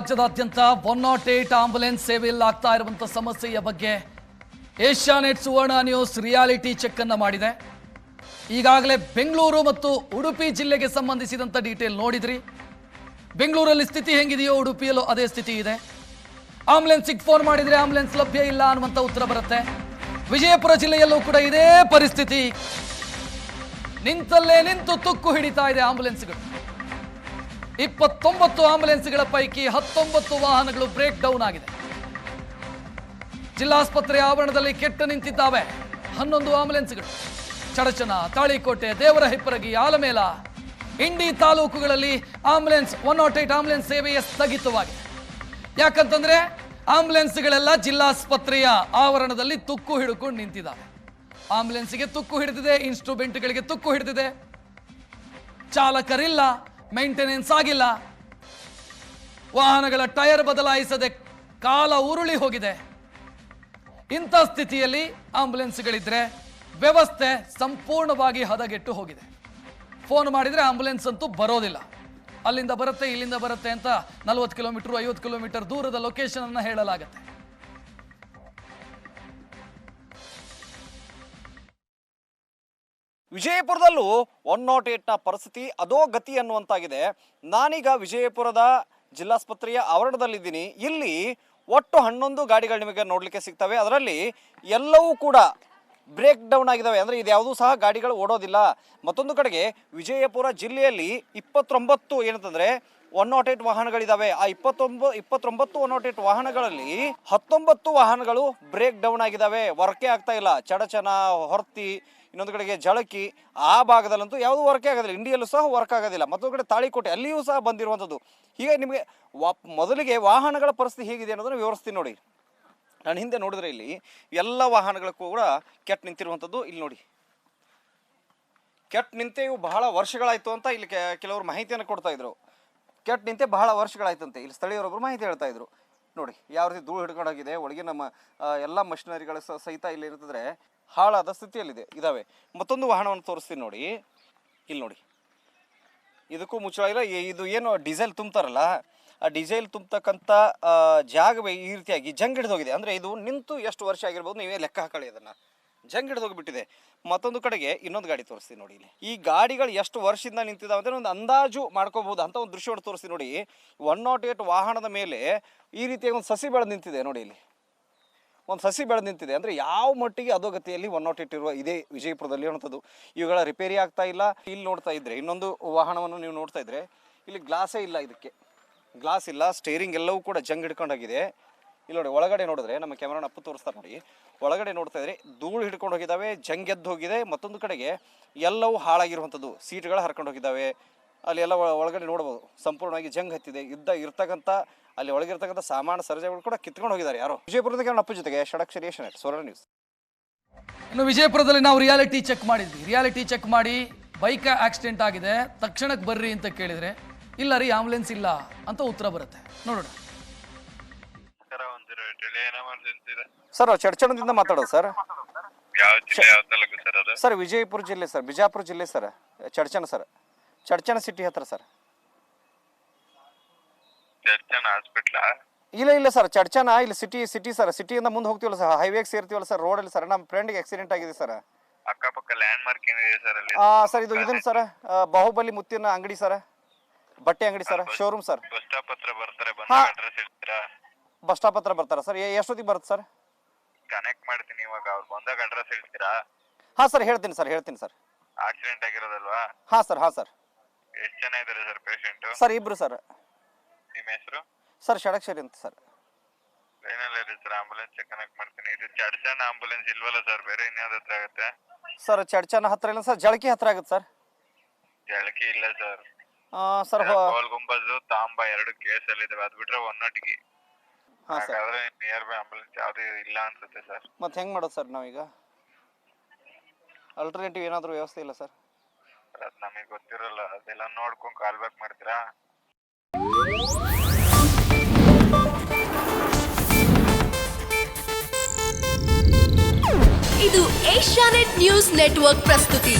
ರಾಜ್ಯದಾದ್ಯಂತ one nought eight ambulance ಸೇವೆಯಲ್ಲಿ ಆಗ್ತಾ ಇರುವಂತಹ ಸಮಸ್ಯೆಯ ಬಗ್ಗೆ Asianet Suvarna news reality check ಅನ್ನ ಮಾಡಿದೆ. ಈಗಾಗಲೇ ಬೆಂಗಳೂರು ಮತ್ತು ಉಡುಪಿ ಜಿಲ್ಲೆಗೆ ಸಂಬಂಧಿಸಿದಂತ ಡೀಟೇಲ್ ನೋಡಿದ್ರಿ. ಬೆಂಗಳೂರಲ್ಲಿ ಸ್ಥಿತಿ ಹೆಂಗಿದೆಯೋ ಉಡುಪಿಯಲ್ಲೂ ಅದೇ ಸ್ಥಿತಿ ಇದೆ. ಆಂಬುಲೆನ್ಸಿಗೆ ಫೋನ್ ಮಾಡಿದ್ರೆ ಆಂಬುಲೆನ್ಸ್ ಲಭ್ಯ ಇಲ್ಲ ಅನ್ನುವಂಥ ಉತ್ತರ ಬರುತ್ತೆ. ವಿಜಯಪುರ ಜಿಲ್ಲೆಯಲ್ಲೂ ಕೂಡ ಇದೇ ಪರಿಸ್ಥಿತಿ. ನಿಂತಲ್ಲೇ ನಿಂತು ತುಕ್ಕು ಹಿಡಿತಾ ಇದೆ ಆಂಬುಲೆನ್ಸ್ಗಳು ಇಪ್ಪತ್ತೊಂಬತ್ತು ಆಂಬುಲೆನ್ಸ್ಗಳ ಪೈಕಿ ಹತ್ತೊಂಬತ್ತು ವಾಹನಗಳು ಬ್ರೇಕ್ ಡೌನ್ ಆಗಿದೆ. ಜಿಲ್ಲಾಸ್ಪತ್ರೆ ಆವರಣದಲ್ಲಿ ಕೆಟ್ಟು ನಿಂತಿದ್ದಾವೆ ಹನ್ನೊಂದು ಆಂಬುಲೆನ್ಸ್ಗಳು. ಚಡಚನ, ತಾಳಿಕೋಟೆ ದೇವರ ಹಿಪ್ಪರಗಿ ಆಲಮೇಲ, ಇಂಡಿ ತಾಲೂಕುಗಳಲ್ಲಿ ambulance one nought eight ambulance ಸೇವೆಯ ಸ್ಥಗಿತವಾಗಿದೆ. ಯಾಕಂತಂದ್ರೆ ಆಂಬುಲೆನ್ಸ್ಗಳೆಲ್ಲ ಜಿಲ್ಲಾಸ್ಪತ್ರೆಯ ಆವರಣದಲ್ಲಿ ತುಕ್ಕು ಹಿಡ್ಕೊಂಡು ನಿಂತಿದ್ದಾವೆ. ಆಂಬುಲೆನ್ಸ್ಗೆ ತುಕ್ಕು ಹಿಡಿದಿದೆ, ಇನ್ಸ್ಟ್ರೂಮೆಂಟ್ಗಳಿಗೆ ತುಕ್ಕು ಹಿಡಿದಿದೆ. ಚಾಲಕರಿಲ್ಲ ಮೇಂಟೆನೆನ್ಸ್ ಆಗಿಲ್ಲ. ವಾಹನಗಳ ಟೈರ್ ಬದಲಾಯಿಸದೆ ಕಾಲ ಉರುಳಿ ಹೋಗಿದೆ. ಇಂಥ ಸ್ಥಿತಿಯಲ್ಲಿ ಆಂಬುಲೆನ್ಸ್ಗಳಿದ್ರೆ ವ್ಯವಸ್ಥೆ ಸಂಪೂರ್ಣವಾಗಿ ಹದಗೆಟ್ಟು ಹೋಗಿದೆ. ಫೋನ್ ಮಾಡಿದರೆ ಆಂಬುಲೆನ್ಸ್ ಅಂತೂ ಬರೋದಿಲ್ಲ. ಅಲ್ಲಿಂದ ಬರುತ್ತೆ, ಇಲ್ಲಿಂದ ಬರುತ್ತೆ ಅಂತ ನಲವತ್ತು ಕಿಲೋಮೀಟರ್, ಐವತ್ತು ಕಿಲೋಮೀಟರ್ ದೂರದ ಲೊಕೇಶನನ್ನು ಹೇಳಲಾಗುತ್ತೆ ಹೇಳಲಾಗತ್ತೆ. ವಿಜಯಪುರದಲ್ಲೂ ಒನ್ ನಾಟ್ ಏಟ್ನ ಪರಿಸ್ಥಿತಿ ಅದೋ ಗತಿ ಅನ್ನುವಂತಾಗಿದೆ. ನಾನೀಗ ವಿಜಯಪುರದ ಜಿಲ್ಲಾಸ್ಪತ್ರೆಯ ಆವರಣದಲ್ಲಿದ್ದೀನಿ. ಇಲ್ಲಿ ಒಟ್ಟು ಹನ್ನೊಂದು ಗಾಡಿಗಳು ನಿಮಗೆ ನೋಡಲಿಕ್ಕೆ ಸಿಗ್ತವೆ. ಅದರಲ್ಲಿ ಎಲ್ಲವೂ ಕೂಡ ಬ್ರೇಕ್ ಡೌನ್ ಆಗಿದ್ದಾವೆ ಅಂದರೆ ಇದ್ಯಾವುದೂ ಸಹ ಗಾಡಿಗಳು ಓಡೋದಿಲ್ಲ. ಮತ್ತೊಂದು ಕಡೆಗೆ ವಿಜಯಪುರ ಜಿಲ್ಲೆಯಲ್ಲಿ ಇಪ್ಪತ್ತೊಂಬತ್ತು ಏನಂತಂದರೆ ಒನ್ ನಾಟ್ ಏಟ್ ವಾಹನಗಳಿದ್ದಾವೆ ಆ ಇಪ್ಪತ್ತೊಂಬ, ಇಪ್ಪತ್ತೊಂಬತ್ತು ಒನ್ ನಾಟ್ ಏಟ್ ವಾಹನಗಳಲ್ಲಿ ಹತ್ತೊಂಬತ್ತು ವಾಹನಗಳು ಬ್ರೇಕ್ ಡೌನ್ ಆಗಿದ್ದಾವೆ ವರ್ಕೇ ಆಗ್ತಾ ಇಲ್ಲ. ಚಡಚನ, ಹೊರ್ತಿ ಇನ್ನೊಂದು ಕಡೆಗೆ ಜಳಕಿ ಆ ಭಾಗದಲ್ಲಂತೂ ಯಾವುದೂ ವರ್ಕ್ ಆಗೋದಿಲ್ಲ. ಇಂಡಿಯಲ್ಲೂ ಸಹ ವರ್ಕ್ ಆಗೋದಿಲ್ಲ. ಮತ್ತೊಂದು ಕಡೆ ತಾಳಿಕೋಟೆ, ಅಲ್ಲಿಯೂ ಸಹ ಬಂದಿರುವಂಥದ್ದು. ಹೀಗೆ ನಿಮಗೆ ವಾ ಮೊದಲಿಗೆ ವಾಹನಗಳ ಪರಿಸ್ಥಿತಿ ಹೇಗಿದೆ ಅನ್ನೋದನ್ನು ವಿವರಿಸ್ತೀನಿ ನೋಡಿ. ನಾನು ಹಿಂದೆ ನೋಡಿದ್ರೆ ಇಲ್ಲಿ ಎಲ್ಲ ವಾಹನಗಳು ಕೂಡ ಕೆಟ್ಟ ನಿಂತಿರುವಂಥದ್ದು ಇಲ್ಲಿ ನೋಡಿ. ಕೆಟ್ಟ ನಿಂತೆ ಇವು ಬಹಳ ವರ್ಷಗಳಾಯಿತು ಅಂತ ಇಲ್ಲಿ ಕೆಲವರು ಮಾಹಿತಿಯನ್ನು ಕೊಡ್ತಾ ಇದ್ರು. ಕೆಟ್ಟ ನಿಂತೆ ಬಹಳ ವರ್ಷಗಳಾಯ್ತಂತೆ. ಇಲ್ಲಿ ಸ್ಥಳೀಯರೊಬ್ಬರು ಮಾಹಿತಿ ಹೇಳ್ತಾ ಇದ್ರು. ನೋಡಿ, ಯಾವ ರೀತಿ ಧೂಳು ಹಿಡ್ಕೊಂಡೋಗಿದೆ, ಒಳಗೆ ನಮ್ಮ ಎಲ್ಲ ಮಷಿನರಿಗಳ ಸಹಿತ ಇಲ್ಲಿ ಇರ್ತದ್ರೆ ಹಾಳಾದ ಸ್ಥಿತಿಯಲ್ಲಿದೆ. ಇದಾವೆ. ಮತ್ತೊಂದು ವಾಹನವನ್ನು ತೋರಿಸ್ತೀನಿ ನೋಡಿ. ಇಲ್ಲಿ ನೋಡಿ. ಇದಕ್ಕೂ ಮುಚ್ಚಳ ಇಲ್ಲ. ಇದು ಏನು ಡೀಸೆಲ್ ತುಂಬ್ತಾರಲ್ಲ, ಆ ಡೀಸೆಲ್ ತುಂಬತಕ್ಕಂಥ ಜಾಗವೇ ಈ ರೀತಿಯಾಗಿ ಜಂಗ್ ಹಿಡಿದೋಗಿದೆ ಅಂದರೆ ಇದು ನಿಂತು ಎಷ್ಟು ವರ್ಷ ಆಗಿರ್ಬೋದು ನೀವೇ ಲೆಕ್ಕ ಹಾಕೊಳ್ಳಿ ಅದನ್ನು. ಜಂಗ್ ಹಿಡಿದು ಹೋಗಿಬಿಟ್ಟಿದೆ. ಮತ್ತೊಂದು ಕಡೆಗೆ ಇನ್ನೊಂದು ಗಾಡಿ ತೋರಿಸ್ತೀನಿ ನೋಡಿ ಇಲ್ಲಿ. ಈ ಗಾಡಿಗಳು ಎಷ್ಟು ವರ್ಷದಿಂದ ನಿಂತಿದ್ದಾವೆ ಅಂದರೆ ಒಂದು ಅಂದಾಜು ಮಾಡ್ಕೋಬಹುದು ಅಂತ ಒಂದು ದೃಶ್ಯವನ್ನು ತೋರಿಸ್ತೀನಿ ನೋಡಿ. ಒನ್ ನಾಟ್ ಏಟ್ ವಾಹನದ ಮೇಲೆ ಈ ರೀತಿಯಾಗಿ ಒಂದು ಸಸಿ ಬೆಳೆದು ನಿಂತಿದೆ ನೋಡಿ ಇಲ್ಲಿ. ಒಂದು ಸಸಿ ಬೆಳೆದು ನಿಂತಿದೆ. ಅಂದರೆ ಯಾವ ಮಟ್ಟಿಗೆ ಅಧೋಗತಿಯಲ್ಲಿ ಒನ್ ನಾಟ್ ಇಟ್ಟಿರುವ ಇದೇ ವಿಜಯಪುರದಲ್ಲಿ ಅನ್ನೋಂಥದ್ದು ಇವುಗಳ ರಿಪೇರಿ ಆಗ್ತಾ ಇಲ್ಲ. ಇಲ್ಲಿ ನೋಡ್ತಾ ಇದ್ರೆ, ಇನ್ನೊಂದು ವಾಹನವನ್ನು ನೀವು ನೋಡ್ತಾ ಇದ್ರೆ, ಇಲ್ಲಿ ಗ್ಲಾಸೇ ಇಲ್ಲ ಇದಕ್ಕೆ. ಗ್ಲಾಸ್ ಇಲ್ಲ ಸ್ಟೇರಿಂಗ್ ಎಲ್ಲವೂ ಕೂಡ ಜಂಗ್ ಹಿಡ್ಕೊಂಡೋಗಿದೆ. ಇಲ್ಲಿ ನೋಡಿ, ಒಳಗಡೆ ನೋಡಿದ್ರೆ, ನಮ್ಮ ಕ್ಯಾಮ್ರಾನ ಅಪ್ಪು ತೋರಿಸ್ತಾರೆ ನೋಡಿ. ಒಳಗಡೆ ನೋಡ್ತಾ ಇದ್ರೆ, ಧೂಳು ಹಿಡ್ಕೊಂಡು ಜಂಗ್ ಎದ್ದು ಹೋಗಿದೆ, ಮತ್ತೊಂದು ಕಡೆಗೆ ಎಲ್ಲವೂ ಹಾಳಾಗಿರುವಂಥದ್ದು ಸೀಟ್ಗಳು ಹರ್ಕೊಂಡು ಹೋಗಿದ್ದಾವೆ. ಅಲ್ಲಿ ಎಲ್ಲ ಒಳ- ಒಳಗಡೆ ನೋಡ್ಬೋದು. ಸಂಪೂರ್ಣವಾಗಿ ಜಂಗ್ ಹತ್ತಿದೆ. ಇದ್ದ ಇರ್ತಕ್ಕಂಥ ಅಲ್ಲಿ ಒಳಗಿರ್ತಕ್ಕಂಥ ಸಾಮಾನು ಸರ್ಜೆಗಳು ಕೂಡ ಕಿತ್ಕೊಂಡು ಹೋಗಿದ್ದಾರೆ ಯಾರು. ವಿಜಯಪುರದ ಅಪ್ಪ ಅಪ್ಪು ಜೊತೆಗೆ. Shadakshari Asianet Suvarna news. ಇನ್ನು ವಿಜಯಪುರದಲ್ಲಿ ನಾವು ರಿಯಾಲಿಟಿ ಚೆಕ್ ಮಾಡಿದ್ವಿ. ರಿಯಾಲಿಟಿ ಚೆಕ್ ಮಾಡಿ ಬೈಕ್ ಆಕ್ಸಿಡೆಂಟ್ ಆಗಿದೆ. ತಕ್ಷಣಕ್ಕೆ ಬರ್ರಿ ಅಂತ ಕೇಳಿದ್ರೆ ಇಲ್ಲ ರೀ ಆಂಬುಲೆನ್ಸ್ ಇಲ್ಲ ಅಂತ ಉತ್ತರ ಬರುತ್ತೆ. ನೋಡೋಣ. ಸರ್ ಚಡ್ಚಣದಿಂದ ಮಾತಾಡೋದು ಸರ್. ಯಾವ ಜಿಲ್ಲೆ ಯಾವ ತಾಲೂಕು ಸರ್ ಅದು? ಸರ್ ವಿಜಯಪುರ ಜಿಲ್ಲೆ ಸರ್. ಬಿಜಾಪುರ ಜಿಲ್ಲೆ sir. Chadchan sir. Chadchan city ಹತ್ರ ಸರ್ ಚರ್ಚನ ಹಾಸ್ಪಿಟ್ಲಾ ಇಲ್ಲ ಇಲ್ಲ ಸರ್ ಚಡ್ಚನ ಇಲ್ಲಿ ಸಿಟಿ ಸಿಟಿ ಸರ್ ಸಿಟಿಯಿಂದ ಮುಂದೆ ಹೋಗ್ತೀವಲ್ಲ ಸರ್ ಹೈವೇಗೆ ಸೇರ್ತೀವಲ್ಲ ಸರ್ ರೋಡಲ್ಲಿ ಸರ್ ನಮ್ಮ ಫ್ರೆಂಡ್ಗೆ ಆಕ್ಸಿಡೆಂಟ್ ಆಗಿದೆ ಸರ್ ಅಕ್ಕಪಕ್ಕ ಲ್ಯಾಂಡ್ ಮಾರ್ಕ್ ಏನಿದೆ ಸರ್ ಅಲ್ಲಿ? ಸರ್ ಇದು ಇದನ್ನ ಸರ್ ಬಾಹುಬಲಿ ಮುತ್ತಿನ ಅಂಗಡಿ ಸರ್ ಬಟ್ಟೆ ಅಂಗಡಿ sir showroom sir bus stop ಹತ್ರ ಬರ್ತಾರೆ ಬಂದ ಹಾ. ಅಡ್ರೆಸ್ ಹೇಳ್ತೀರಾ? ಬಸ್ ಸ್ಟಾಪ್ ಹತ್ರ ಬರ್ತಾರೆ ಸರ್ ಎಷ್ಟೊತ್ತಿಗೆ ಬರುತ್ತೆ ಸರ್ ಕನೆಕ್ಟ್ ಮಾಡ್ತೀನಿ ಇವಾಗ ಅವ್ರು ಬಂದಾಗ ಅಡ್ರೆಸ್ ಹೇಳ್ತೀರಾ? ಹಾಂ ಸರ್ ಹೇಳ್ತೀನಿ ಸರ್ ಹೇಳ್ತೀನಿ ಸರ್ ಆಕ್ಸಿಡೆಂಟ್ ಆಗಿರೋದಲ್ವಾ? ಹಾಂ ಸರ್ ಹಾಂ ಸರ್ ಎಷ್ಟು ಜನ ಇದ್ದಾರೆ ಸರ್ ಪೇಷಂಟ್ ಸರ್ ಇಬ್ರು ಸರ್. ನಿಮ್ಮ ಹೆಸರು? ಸರ್ ಷಡಕ್ಷರಿ ಅಂತ ಸರ್. ಲೈನಲ್ಲಿ ಇರಿ ಸರ್? ಆಂಬುಲೆನ್ಸ್ ಕನೆಕ್ಟ್ ಮಾಡ್ತೀನಿ. ಇದು ಚಡ್ಚನ್ ಆಂಬುಲೆನ್ಸ್ ಇಲ್ವಲ್ಲ ಸರ್? ಬೇರೆ ಇನ್ಯಾವ್ದು ಹತ್ರ ಆಗುತ್ತೆ? ಸರ್ ಚಡ್ಚನ ಹತ್ರ ಇಲ್ಲ ಸರ್ ಜಳಕಿ ಹತ್ರ ಆಗುತ್ತೆ ಸರ್. ಜಳಕಿ ಇಲ್ಲ ಸರ್. ಸರ್ ಗೋಲ್ ಗುಂಬಜ್ ತಾಂಬ ಎರಡು ಕೇಸ್ ಅಲ್ಲಿ ಇದಾವೆ. ಅದ್ ಬಿಟ್ರೆ ಒನ್ ನಾಟ್ಗಿ ಹಾಂ ಸರ್. ಹಾಗಾದ್ರೆ ನಿಯರ್ ಬೈ ಆಂಬುಲೆನ್ಸ್ ಯಾವ್ದು ಇಲ್ಲ ಅನ್ಸುತ್ತೆ ಸರ್. ಮತ್ತೆ ಹೆಂಗ್ ಮಾಡೋದು ಸರ್ ನಾವೀಗ? ಅಲ್ಟರ್ನೇಟಿವ್ ಏನಾದರೂ ವ್ಯವಸ್ಥೆ ಇಲ್ಲ ಸರ್? ಅದ್ ನಮಗೆ ಗೊತ್ತಿರಲ್ಲ. ಅದೆಲ್ಲ ನೋಡ್ಕೊಂಡ್ ಕಾಲ್ ಬ್ಯಾಕ್ ಮಾಡ್ತೀರಾ? ಇದು ಏಷ್ಯಾನೆಟ್ ನ್ಯೂಸ್ ನೆಟ್ವರ್ಕ್ ಪ್ರಸ್ತುತಿ.